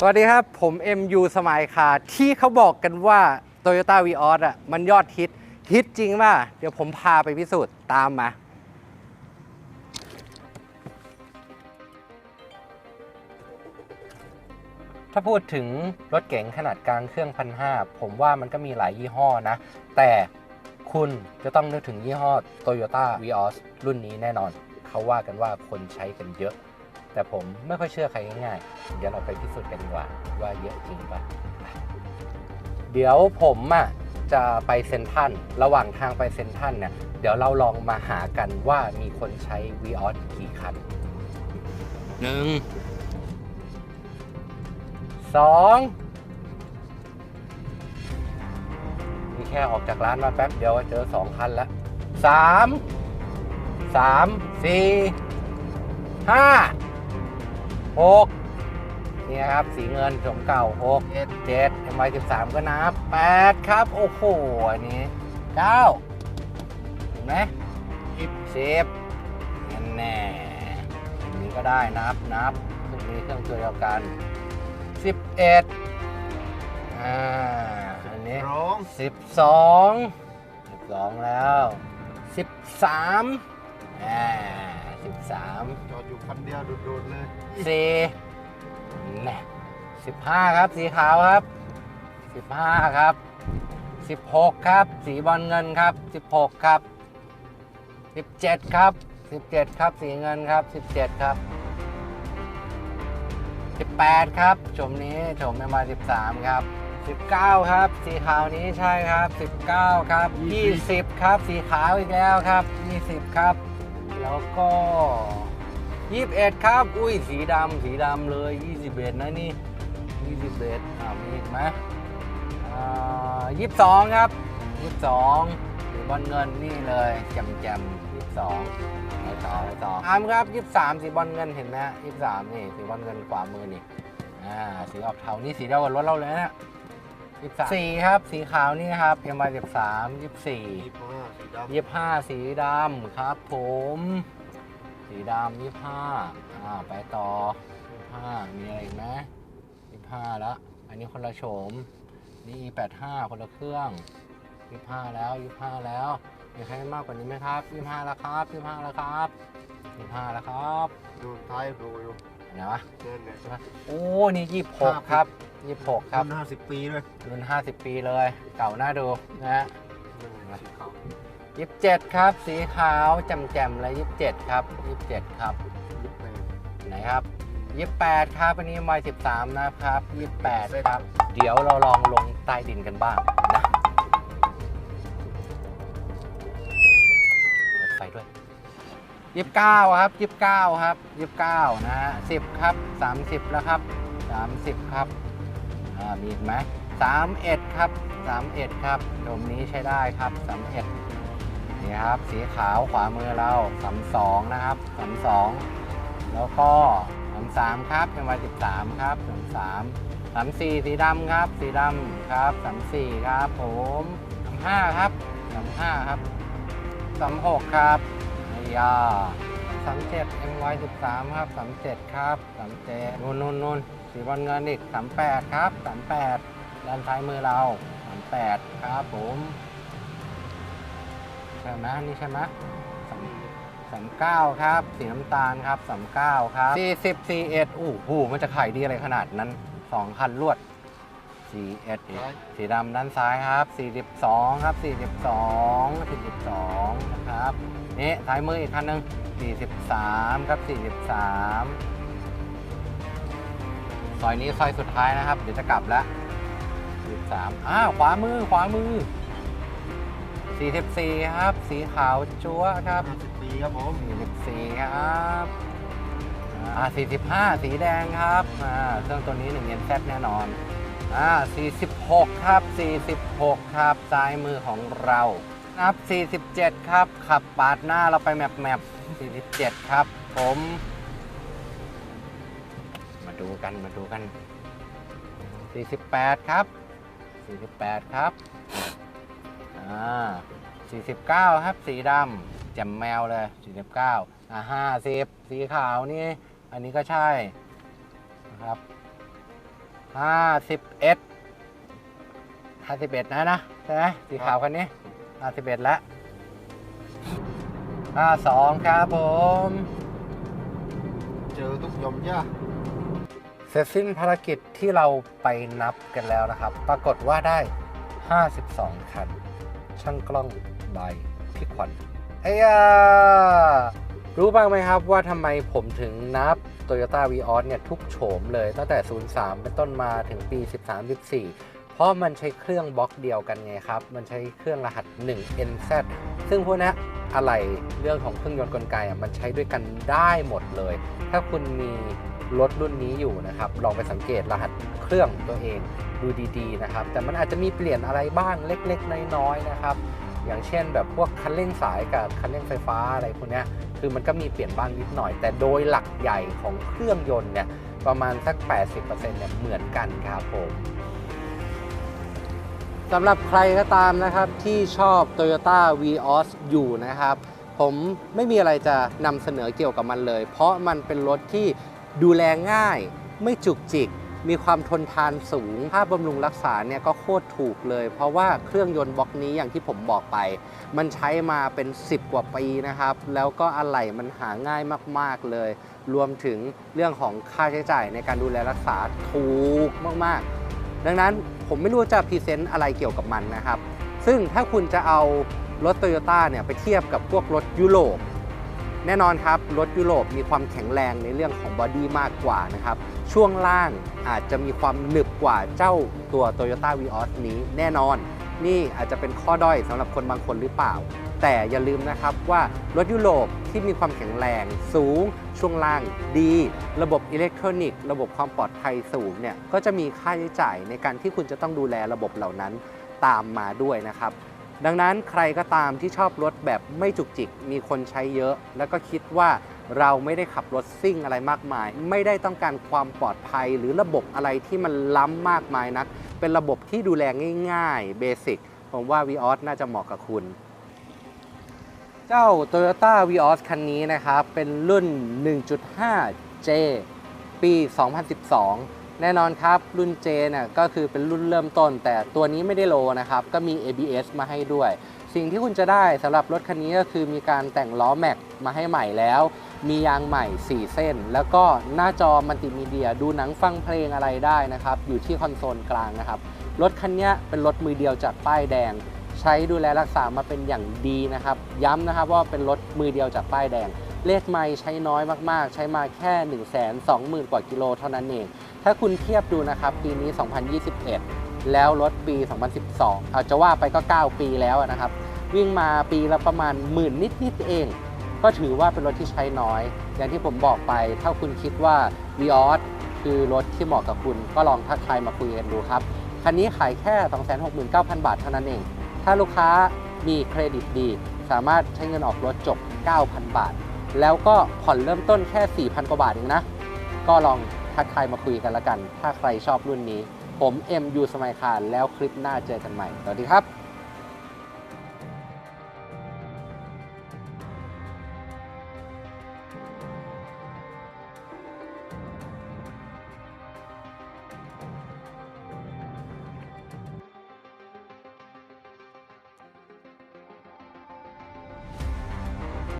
สวัสดีครับ ผม MU สมายคาที่เขาบอกกันว่า Toyota v ีออสอะมันยอดฮิต ฮิตจริงป่ะ เดี๋ยวผมพาไปพิสูจน์ตามมาถ้าพูดถึงรถเก๋งขนาดกลางเครื่องพันห้าผมว่ามันก็มีหลายยี่ห้อนะ แต่คุณจะต้องนึกถึงยี่ห้อ Toyota v ีออสรุ่นนี้แน่นอน เขาว่ากันว่าคนใช้กันเยอะ แต่ผมไม่ค่อยเชื่อใครง่ายๆ เดี๋ยวเราไปพิสูจน์กันดีกว่าว่าเยอะจริงปะเดี๋ยวผมอะจะไปเซนทรันระหว่างทางไปเซนทรันเนี่ยเดี๋ยวเราลองมาหากันว่ามีคนใช้ v ีออสกี่คันหนึ่งสองนี่แค่ออกจากร้านมาแป๊บเดียวเจอสองคันแล้วสามสามสี่ห้า หกนี่ครับ สีเงินสมเก่าหกเจ็ดเจ็ด MY สิบสามก็นับแปดครับ โอ้โห อันนี้เก้าเห็นไหมสิบสิบนั่นแน่อันนี้ก็ได้นับนับเครื่องนี้เครื่องตัวเดียวกันสิบเอ็ดอ่าอันนี้ร้องสิบสองสิบสองแล้วสิบสามอ่า สิบสามจอดอยู่คันเดียวโดดๆเลยสี่แน่สิบห้าครับสีขาวครับสิบห้าครับสิบหกครับ สีบอลเงินครับสิบหกครับสิบเจ็ดครับสิบเจ็ดครับ สีเงินครับสิบเจ็ดครับสิบแปดครับชมนี้ชมไม่มาสิบสามครับสิบเก้าครับ สีขาวนี้ใช่ครับสิบเก้าครับยี่สิบครับ สีขาวอีกแล้วครับยี่สิบครับ แล้วก็ยี่สิบเอ็ดครับ อุ้ยสีดำสีดำเลยยี่สิบเอ็ดนะนี่ยี่สิบเอ็ดอ่ามีอีกไหมอ่ายี่สิบสองครับยี่สิบสองสีบอลเงินนี่เลยแจมแจมยี่สิบสองไหนต่อไหนต่ออามครับยี่สิบสามสีบอลเงินเห็นไหมยี่สิบสามนี่สีบอลเงินขวามือนี่อ่าสีออกเทานี่สีเดียวกับรถเราเลยนะยี่สิบสามสีครับสีขาวนี่ครับเพียงมาสิบสามยี่สิบสี่ ยี่สิบห้าสีดำยี่ห้าสีดำครับผม สีดำยี่ห้าอ่าไปต่อยี่ห้ามีอะไรอีกไหมยี่ห้าแล้วอันนี้คนละโฉมนี่แปดห้าคนละเครื่องยี่ห้าแล้วยี่ห้าแล้วมีใครมากกว่านี้ไหมครับยี่ห้าแล้วครับยี่ห้าแล้วครับยี่ห้าแล้วครับดูท้ายดูอยู่ไหนวะเดินเนี่ยใช่ไหมโอ้นี่ยี่หกครับยี่หกครับรุ่นห้าสิบปีเลยรุ่นห้าสิบปีเลย เก่าหน้าดูนะฮะ สีขาว ยี่สิบเจ็ดครับ สีขาวแจ่มๆเลยยี่สิบเจ็ดครับยี่สิบเจ็ดครับไหนครับยี่สิบแปดครับอันนี้ไมล์สิบสามนะครับยี่สิบแปดครับ เดี๋ยวเราลองลงใต้ดินกันบ้างนะเปิดไฟด้วยยี่สิบเก้าครับยี่สิบเก้าครับยี่สิบเก้านะฮะสิบครับสามสิบแล้วครับสามสิบครับอ่ามีอีกไหมสามเอ็ดครับสามเอ็ดครับโดมนี้ใช้ได้ครับสามเอ็ด นี่ครับสีขาวขวามือเราสามสองนะครับสามสองแล้วก็สามสามครับเป็นวัยสิบสามครับสามสามสามสี่สีดำครับ สีดำครับสามสี่ครับผมสามห้าครับสามห้าครับสามหกครับไอ้ยาสามเจ็ด MY สิบสามครับสามเจ็ดครับสามเจ็ดนู่นนู่นนู่นสีบอลเงินอีกสามแปดครับสามแปดด้านซ้ายมือเราสามแปดครับผม ใช่ไหมนี่ใช่ไหมสามสามเก้าครับสีน้ำตาลครับสามเก้าครับสี่สิบสี่เอ็ดอู้หูมันจะขายดีอะไรขนาดนั้นสองคันรวดสี่เอ็ดสีดำด้านซ้ายครับสี่สิบสองครับสี่สิบสองสี่สิบสองนะครับนี่ซ้ายมืออีกคันหนึ่งสี่สิบสามครับสี่สิบสามซอยนี้ซอยสุดท้ายนะครับ เดี๋ยวจะกลับแล้วสี่สิบสามอ้าวขวามือขวามือ สี่สิบสี่ครับ สีขาวจั๊วครับห้าสิบปีครับผม44 ครับอ่า45 สีแดงครับอ่าเครื่องตัวนี้หนึ่งเย็นแซดแน่นอนอ่า46 ครับ 46 ครับ ซ้ายมือของเรานับ 47 ครับ ขับปาดหน้าเราไปแมปแมป47 ครับ ผม มาดูกันมาดูกัน 48 ครับ 48 ครับ อ่า49 ครับ สีดำแจ่มแมวเลย 49 อ่า50 สีขาวนี่ อันนี้ก็ใช่นะครับห้าสิบเอ็ดห้าสิบเอ็ดนะนะใช่ไหมสีขาวคันนี้ห้าสิบเอ็ดแล้วห้าสองครับผม เจอทุกยมย่าเสร็จสิ้นภารกิจที่เราไปนับกันแล้วนะครับ ปรากฏว่าได้ 52 คัน ช่างกล้องบายพี่ขวัญเอ้ยารู้บ้างไหมครับว่าทำไมผมถึงนับ Toyota v ีออเนี่ยทุกโฉมเลยตั้งแต่ 03 เป็นต้นมาถึงปี 13-14 เพราะมันใช้เครื่องบล็อกเดียวกันไงครับ มันใช้เครื่องรหัส 1 NZ ซึ่งพวกนี้อะไรเรื่องของเครื่องยนต์กลไกอะมันใช้ด้วยกันได้หมดเลย ถ้าคุณมี รถรุ่นนี้อยู่นะครับ ลองไปสังเกตรหัสเครื่องตัวเองดูดีๆนะครับ แต่มันอาจจะมีเปลี่ยนอะไรบ้างเล็กๆ น้อยๆนะครับ อย่างเช่นแบบพวกคันเร่งสายกับคันเร่งไฟฟ้าอะไรพวกนี้คือมันก็มีเปลี่ยนบ้างนิดหน่อย แต่โดยหลักใหญ่ของเครื่องยนต์เนี่ยประมาณสัก 80%เนี่ยเหมือนกันครับผมสำหรับใครก็ตามนะครับที่ชอบ Toyota Vios อยู่นะครับ ผมไม่มีอะไรจะนำเสนอเกี่ยวกับมันเลย เพราะมันเป็นรถที่ ดูแลง่าย ไม่จุกจิก มีความทนทานสูง ค่าบำรุงรักษาเนี่ยก็โคตรถูกเลย เพราะว่าเครื่องยนต์บล็อกนี้อย่างที่ผมบอกไป มันใช้มาเป็น 10 กว่าปีนะครับ แล้วก็อะไหล่มันหาง่ายมากๆเลย รวมถึงเรื่องของค่าใช้จ่ายในการดูแลรักษาถูกมากๆ ดังนั้นผมไม่รู้จะพรีเซนต์อะไรเกี่ยวกับมันนะครับ ซึ่งถ้าคุณจะเอารถโตโยต้าเนี่ยไปเทียบกับพวกรถยุโรป แน่นอนครับ รถยุโรปมีความแข็งแรงในเรื่องของบอดี้มากกว่านะครับ ช่วงล่างอาจจะมีความหนึบกว่าเจ้าตัว Toyota Vios นี้แน่นอน นี่อาจจะเป็นข้อด้อยสำหรับคนบางคนหรือเปล่า แต่อย่าลืมนะครับว่ารถยุโรปที่มีความแข็งแรงสูง ช่วงล่างดี ระบบอิเล็กทรอนิกส์ระบบความปลอดภัยสูงเนี่ยก็จะมีค่าใช้จ่ายในการที่คุณจะต้องดูแลระบบเหล่านั้นตามมาด้วยนะครับ ดังนั้นใครก็ตามที่ชอบรถแบบไม่จุกจิก มีคนใช้เยอะ แล้วก็คิดว่าเราไม่ได้ขับรถซิ่งอะไรมากมาย ไม่ได้ต้องการความปลอดภัยหรือระบบอะไรที่มันล้ำมากมายนัก เป็นระบบที่ดูแลง่ายๆเบสิกผมว่า Vios น่าจะเหมาะกับคุณ เจ้า Toyota Vios คันนี้นะครับ เป็นรุ่น 1.5J ปี 2012 แน่นอนครับ รุ่น J เนี่ยก็คือเป็นรุ่นเริ่มต้น แต่ตัวนี้ไม่ได้โลนะครับ ก็มี ABS มาให้ด้วย สิ่งที่คุณจะได้สำหรับรถคันนี้ก็คือมีการแต่งล้อแม็กมาให้ใหม่แล้ว มียางใหม่ 4 เส้น แล้วก็หน้าจอมัลติมีเดีย ดูหนังฟังเพลงอะไรได้นะครับ อยู่ที่คอนโซลกลางนะครับ รถคันนี้เป็นรถมือเดียวจากป้ายแดง ใช้ดูแลรักษามาเป็นอย่างดีนะครับ ย้ำนะครับว่าเป็นรถมือเดียวจากป้ายแดง เลขไม่ใช้น้อยมากๆ ใช้มาแค่ 1 2 0 0 0 0 กว่ากิโลเท่านั้นเอง ถ้าคุณเทียบดูนะครับ ปีนี้ 2021 แล้วรถปี 2012 เอาจะว่าไปก็ 9 ปีแล้วนะครับ วิ่งมาปีละประมาณหมื่นนิดๆเอง ก็ถือว่าเป็นรถที่ใช้น้อย อย่างที่ผมบอกไป ถ้าคุณคิดว่า Vios คือรถที่เหมาะกับคุณ ก็ลองทักทายมาคุยกันดูครับ คันนี้ขายแค่ 269,000 บาทเท่านั้นเอง ถ้าลูกค้ามีเครดิตดี สามารถใช้เงินออกรถจบ 9,000 บาท แล้วก็ผ่อนเริ่มต้นแค่ 4,000 กว่าบาทเองนะ ก็ลอง ทักทายมาคุยกันละกัน ถ้าใครชอบรุ่นนี้ ผม MU สมัยคารแล้วคลิปหน้าเจอกันใหม่ สวัสดีครับ